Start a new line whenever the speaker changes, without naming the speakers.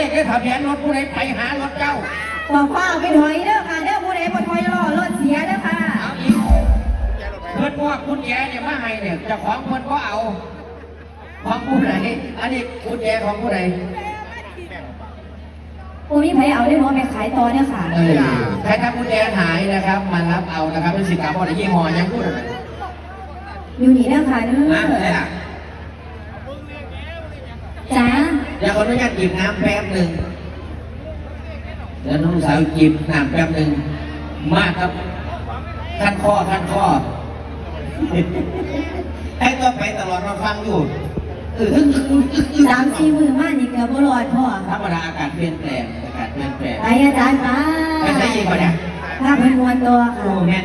เป็นบอกเลขได้ทะเบียนรถผู้ใดไปหารถเจ้า
บอกฟ้าไปถอยเด้อค่ะเด้อผู้ใดบ่ถอยรอรถเสียเด้อค่ะ
เอาอีกเพื่อนพวกคุณแจเนี่ยมาให้เนี่ยเจะของเพื่อนก็เอา ของผู้ใดอันนี้คุณแจของผู้ใด
ผู้นี้ไผเอาได้บ่ไปขายต่อเด้อค่ะ
เออใครทำคุณแจหายนะครับ มารับเอานะครับเป็นสินค้าบริยี่ห้อยังพูดอะไร
อยู่นี่เด้อค่ะเด้
นะ
อ
อะไรล่ะ
จ้า
เดี๋ยวขออนุญาตจิบน้ำแป๊บหนึ่งเดี๋ยวน้องสาวจิบน้ำแป๊บหนึ่งมากครับขั้นข้อขั้นข้อให้ก็ไปตลอดมาฟังอยู่เออ
สามสี่มือมานี่เกือบบ่รอดพ่อ
ธรรมดาอากาศเปลี่ยนแปลงอากาศเปลี่ยนแปลง
ไปอาจารย์ไป
ไปใช้ยิงก่อนเนี่ย
ถ้าเพิ่นมวนตัว
โอ้
ค่ะ
แม่น